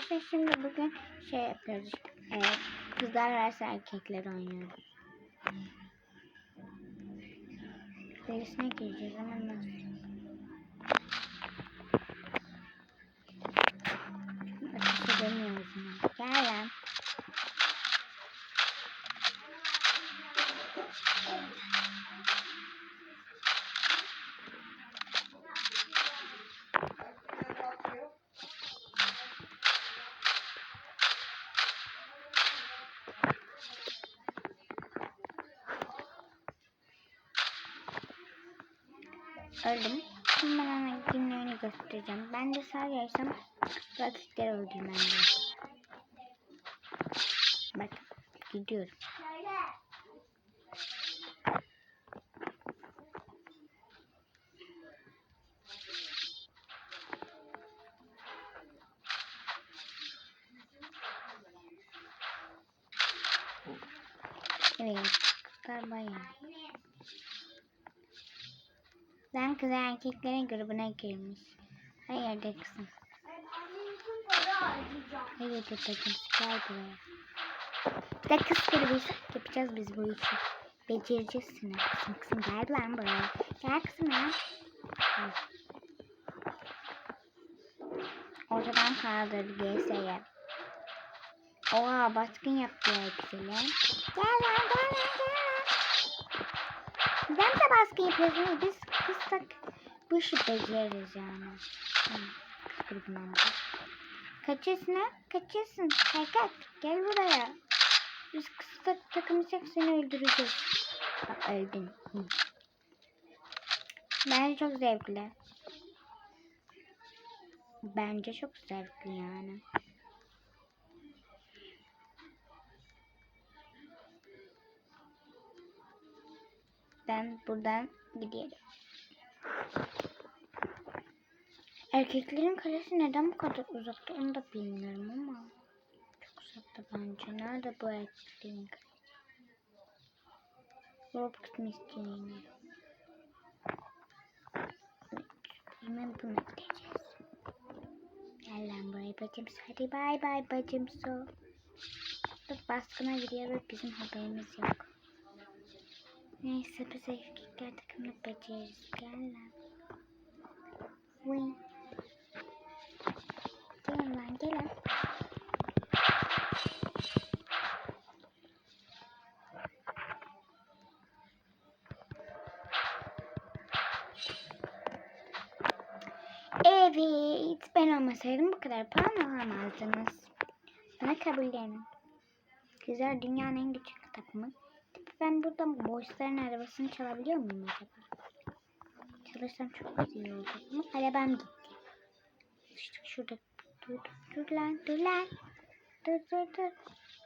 arkadaşlar şimdi bugün şey yapıyoruz. Ee, kızlar vs erkekler oynuyoruz. Birisine gireceğiz ama nasıl? Ateş edemiyoruz yine. Gel lan. Öldüm. Şimdi ben hemen günlerini göstereceğim. Ben de sağ yersem rakipleri öldürmem lazım. Bak gidiyorum. Evet. Kızlar bayağı. Ben kız erkeklerin grubuna girmiş. Hayır de kızım. Hayır de takım gel buraya. Bir de kız grubuysa yapacağız biz bu işi. Becereceğiz seni kızım. Kızım gel lan buraya. Gel kızım ya. Ortadan kaldır GS'ye. Oha baskın yaptı ya güzel. Gel lan gel lan gel lan. Neden de baskı yapıyorsunuz? Biz kızsak bu işi beceririz yani. Da. Kaçıyorsun ha? Kaçıyorsun. Kalk Gel buraya. Biz kızsak takımıysak seni öldüreceğiz. Bak öldün. Hı. Bence çok zevkli. Bence çok zevkli yani. Ben buradan gidiyorum. Erkeklerin kalesi neden bu kadar uzakta onu da bilmiyorum ama çok uzakta bence. Nerede bu erkeklerin kalesi? İstiyor yine? Hemen bunu gideceğiz. Gel lan buraya bacımsı. Hadi bay bay bacımsı. Baskına gidiyoruz bizim haberimiz yok. Neyse biz erkekler takımını beceririz. Gel lan. Win. Gelin lan. Evet, ben olmasaydım bu kadar puan alamazdınız. Bana kabullenin. Güzel dünyanın en küçük takımı. Ben buradan boşların arabasını çalabiliyor muyum acaba? Çalışsam çok güzel olacak ama arabam gitti. İşte şurada dur dur, lan dur lan. Dur dur dur.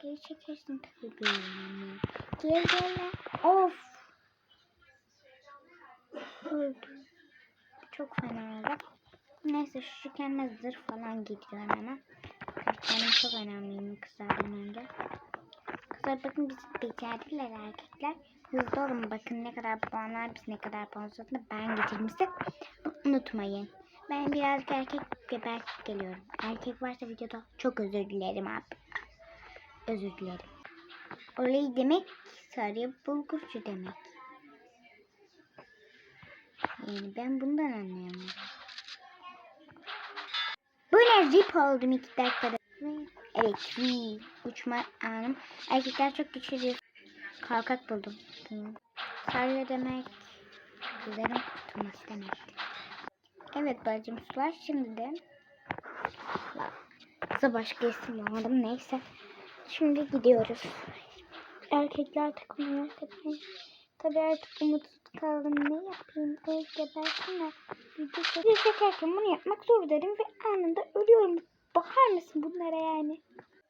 Geri çekersin tabii böyle. Gel gel lan. Of. Öldü. Çok fena oldu. Neyse şu kendime zırh falan gidiyorum hemen. Benim çok önemliyim kızlardan önce. Kızlar bakın biz becerdiler erkekler. Hızlı olun bakın ne kadar puanlar biz ne kadar puan sonunda ben getirmiştim. Unutmayın. Ben birazcık erkek geber geliyorum. Erkek varsa videoda çok özür dilerim abi. Özür dilerim. Olay demek sarı bulgurcu demek. Yani ben bundan anlayamıyorum. Bu ne zip oldum iki dakikada. Wee. uçma anım. Erkekler çok güçlü bir kalkak buldum. Tamam. Demek, kızların kurtulması demekti. Evet bacım sular şimdi de kıza başka isim bulamadım neyse. Şimdi gidiyoruz. Erkekler takımına tabii. Tabii artık umutsuz kaldım. Ne yapayım? Öl gebersinler. Bir çekerken bunu yapmak zorundayım ve anında ölüyorum. Bakar mısın bunlara yani?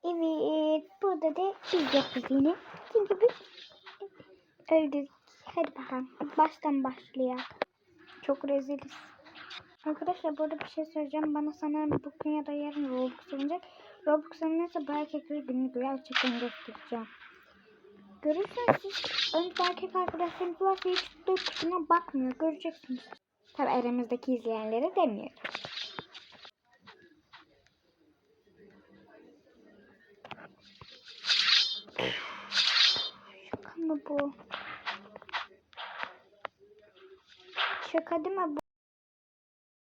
Evet. Burada da biz yapacağız yine. Çünkü biz öldük. Hadi bakalım. Baştan başlayalım. Çok reziliz. Arkadaşlar burada bir şey söyleyeceğim. Bana sanırım bugün ya da yarın Roblox alınacak. Roblox alınırsa bu erkekleri günlük gerçekten göstereceğim. Görürsünüz siz önce erkek arkadaşlarınız varsa hiç dört kuşuna bakmıyor. Göreceksiniz. Tabi aramızdaki izleyenlere demiyorum. Mı bu? Şaka değil mi bu?